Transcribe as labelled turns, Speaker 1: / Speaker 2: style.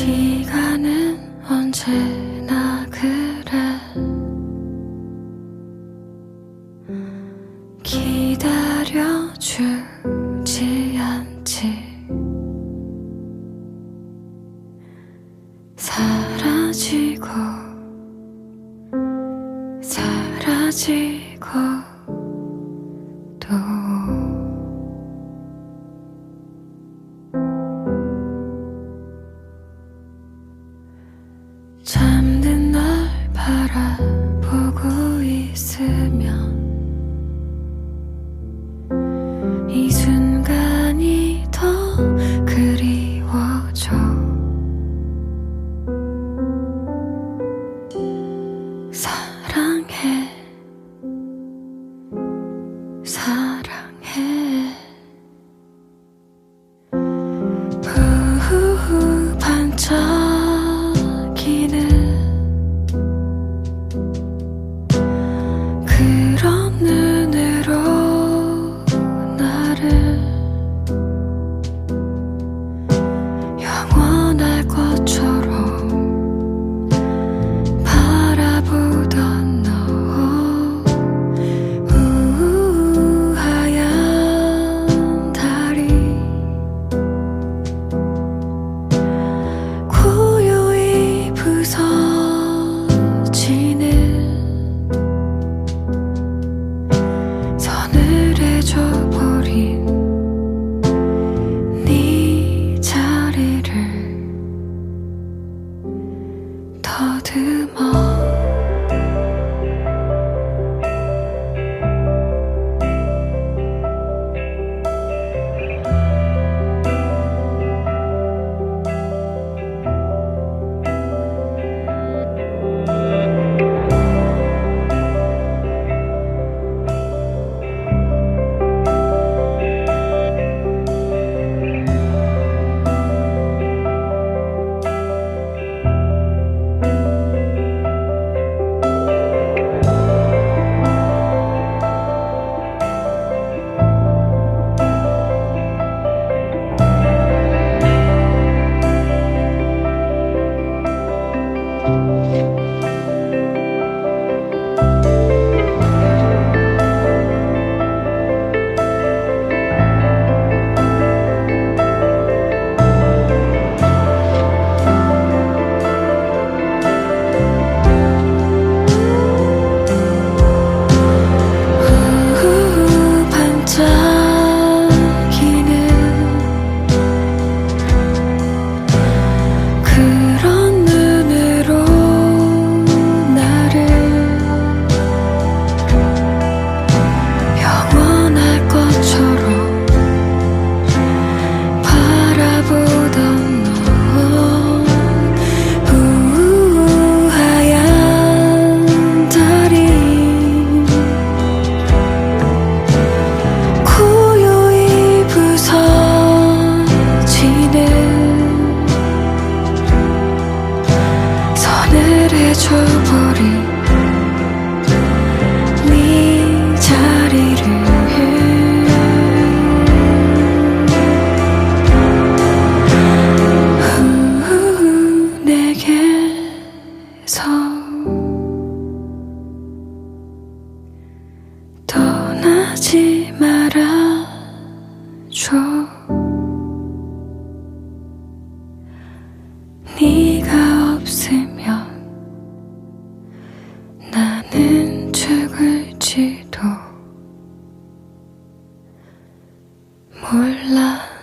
Speaker 1: 시간은 언제나 그래. 기다려주지 않지. 사라지고 사라지고. Accept 떠나지 몰라.